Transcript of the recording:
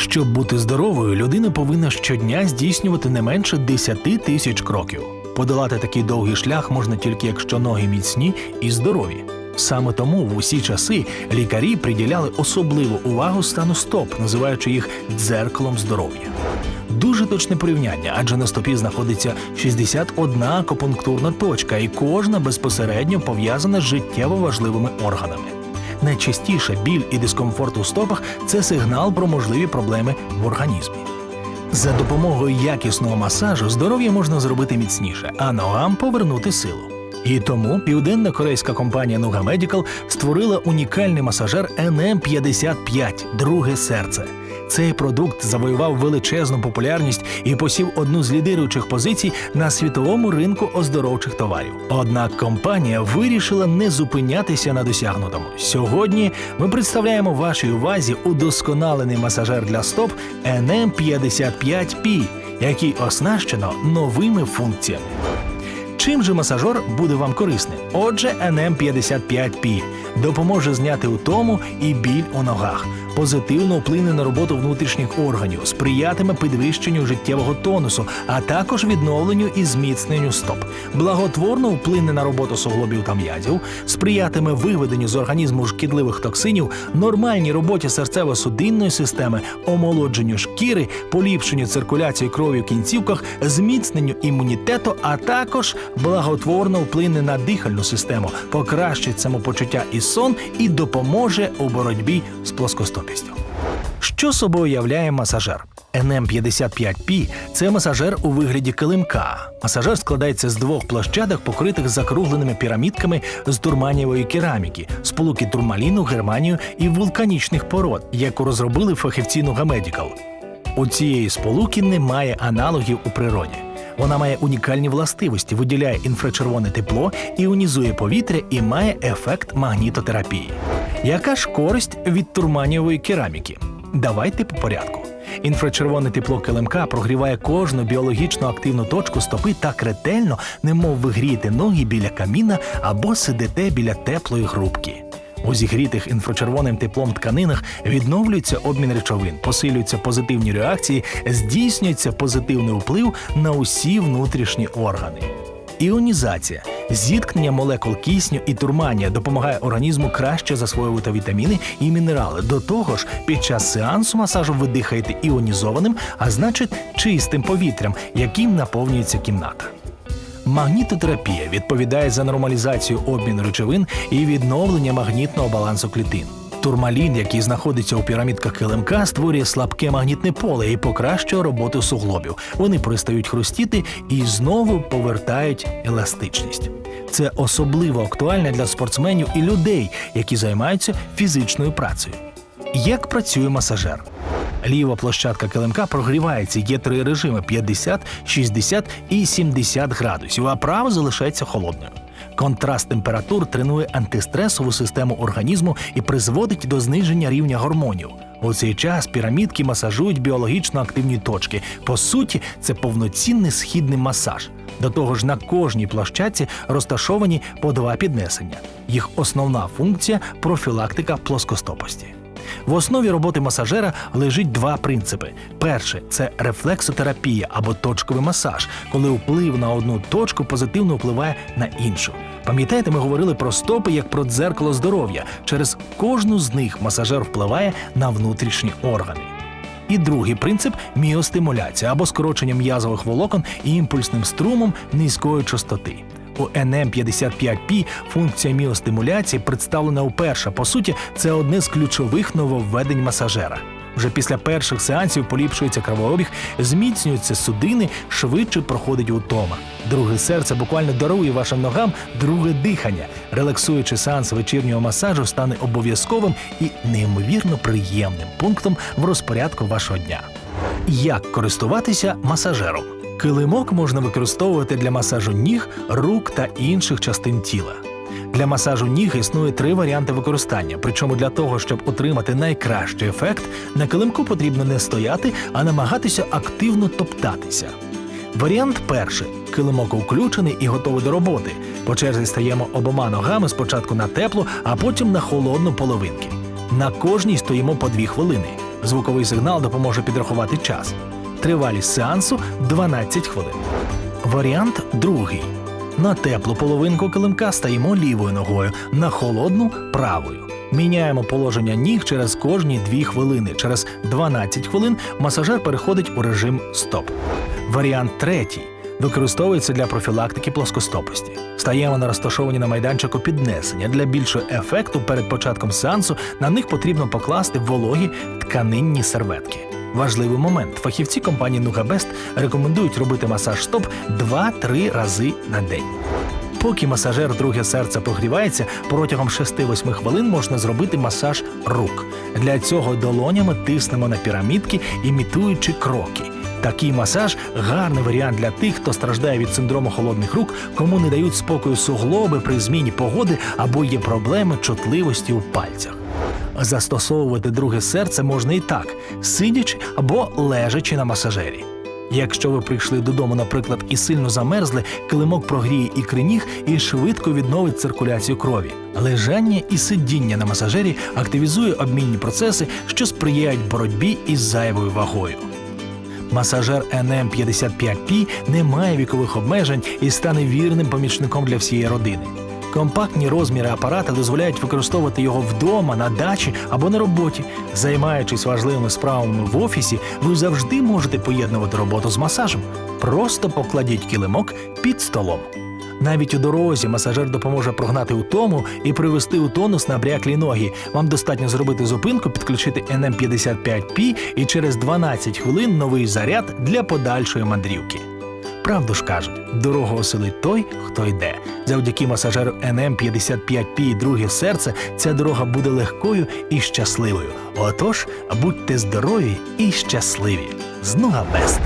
Щоб бути здоровою, людина повинна щодня здійснювати не менше 10 тисяч кроків. Подолати такий довгий шлях можна тільки якщо ноги міцні і здорові. Саме тому в усі часи лікарі приділяли особливу увагу стану стоп, називаючи їх дзеркалом здоров'я. Дуже точне порівняння, адже на стопі знаходиться 61 акупунктурна точка, і кожна безпосередньо пов'язана з життєво важливими органами. Найчастіше біль і дискомфорт у стопах це сигнал про можливі проблеми в організмі. За допомогою якісного масажу здоров'я можна зробити міцніше, а ногам повернути силу. І тому південна корейська компанія Nuga Medical створила унікальний масажер NM55 Друге серце. Цей продукт завоював величезну популярність і посів одну з лідируючих позицій на світовому ринку оздоровчих товарів. Однак компанія вирішила не зупинятися на досягнутому. Сьогодні ми представляємо вашій увазі удосконалений масажер для стоп NM55P, який оснащено новими функціями. Чим же масажер буде вам корисним? Отже, NM55P допоможе зняти утому і біль у ногах, позитивно вплине на роботу внутрішніх органів, сприятиме підвищенню життєвого тонусу, а також відновленню і зміцненню стоп, благотворно вплине на роботу суглобів та м'язів, сприятиме виведенню з організму шкідливих токсинів, нормальній роботі серцево-судинної системи, омолодженню шкіри, поліпшенню циркуляції крові в кінцівках, зміцненню імунітету, а також благотворно вплине на дихальну систему, покращить самопочуття і сон і допоможе у боротьбі з плоскостопістю. Що собою являє масажер? NM55P – це масажер у вигляді килимка. Масажер складається з двох площадок, покритих закругленими пірамідками з турманієвої кераміки, сполуки турмаліну, германію і вулканічних пород, яку розробили фахівці Medical. У цієї сполуки немає аналогів у природі. Вона має унікальні властивості, виділяє інфрачервоне тепло, іонізує повітря і має ефект магнітотерапії. Яка ж користь від турманієвої кераміки? Давайте по порядку. Інфрачервоне тепло килимка прогріває кожну біологічно активну точку стопи так ретельно, немов ви грієте ноги біля каміна або сидите біля теплої грубки. У зігрітих інфрачервоним теплом тканинах відновлюється обмін речовин, посилюються позитивні реакції, здійснюється позитивний вплив на усі внутрішні органи. Іонізація зіткнення молекул кисню і турманія допомагає організму краще засвоювати вітаміни і мінерали. До того ж, під час сеансу масажу ви дихаєте іонізованим, а значить чистим повітрям, яким наповнюється кімната. Магнітотерапія відповідає за нормалізацію обміну речовин і відновлення магнітного балансу клітин. Турмалін, який знаходиться у пірамідках килимка, створює слабке магнітне поле і покращує роботу суглобів. Вони перестають хрустіти і знову повертають еластичність. Це особливо актуально для спортсменів і людей, які займаються фізичною працею. Як працює масажер? Ліва площадка килимка прогрівається, є три режими 50, 60 і 70 градусів, а права залишається холодною. Контраст температур тренує антистресову систему організму і призводить до зниження рівня гормонів. У цей час пірамідки масажують біологічно активні точки. По суті, це повноцінний східний масаж. До того ж, на кожній площадці розташовані по два піднесення. Їх основна функція профілактика плоскостопості. В основі роботи масажера лежить два принципи: перше це рефлексотерапія або точковий масаж, коли вплив на одну точку позитивно впливає на іншу. Пам'ятаєте, ми говорили про стопи як про дзеркало здоров'я. Через кожну з них масажер впливає на внутрішні органи. І другий принцип міостимуляція або скорочення м'язових волокон імпульсним струмом низької частоти. У NM55P функція міостимуляції представлена уперше. По суті, це одне з ключових нововведень масажера. Вже після перших сеансів поліпшується кровообіг, зміцнюються судини, швидше проходить утома. Друге серце буквально дарує вашим ногам друге дихання. Релаксуючий сеанс вечірнього масажу стане обов'язковим і неймовірно приємним пунктом в розпорядку вашого дня. Як користуватися масажером? Килимок можна використовувати для масажу ніг, рук та інших частин тіла. Для масажу ніг існує три варіанти використання. Причому для того, щоб отримати найкращий ефект, на килимку потрібно не стояти, а намагатися активно топтатися. Варіант перший килимок включений і готовий до роботи. По черзі стаємо обома ногами спочатку на теплу, а потім на холодну половинки. На кожній стоїмо по дві хвилини. Звуковий сигнал допоможе підрахувати час. Тривалість сеансу 12 хвилин. Варіант другий. На теплу половинку килимка стаємо лівою ногою, на холодну правою. Міняємо положення ніг через кожні 2 хвилини. Через 12 хвилин масажер переходить у режим стоп. Варіант третій використовується для профілактики плоскостопості. Стаємо на розташовані на майданчику піднесення. Для більшого ефекту перед початком сеансу на них потрібно покласти вологі тканинні серветки. Важливий момент. Фахівці компанії Нугабест рекомендують робити масаж стоп 2-3 рази на день. Поки масажер друге серце прогрівається, протягом 6-8 хвилин можна зробити масаж рук. Для цього долонями тиснемо на пірамідки, імітуючи кроки. Такий масаж гарний варіант для тих, хто страждає від синдрому холодних рук, кому не дають спокою суглоби при зміні погоди або є проблеми чутливості у пальцях. Застосовувати друге серце можна і так, сидячи або лежачи на масажері. Якщо ви прийшли додому, наприклад, і сильно замерзли, килимок прогріє ікри ніг і швидко відновить циркуляцію крові. Лежання і сидіння на масажері активізує обмінні процеси, що сприяють боротьбі із зайвою вагою. Масажер NM55P не має вікових обмежень і стане вірним помічником для всієї родини. Компактні розміри апарата дозволяють використовувати його вдома, на дачі або на роботі. Займаючись важливими справами в офісі, ви завжди можете поєднувати роботу з масажем. Просто покладіть килимок під столом. Навіть у дорозі масажер допоможе прогнати утому і привести у тонус набряклі ноги. Вам достатньо зробити зупинку, підключити NM55P і через 12 хвилин новий заряд для подальшої мандрівки. Правду ж кажуть, дорогу осилить той, хто йде. Завдяки масажеру NM55P і друге серце ця дорога буде легкою і щасливою. Отож, будьте здорові і щасливі. З Нуга Бест!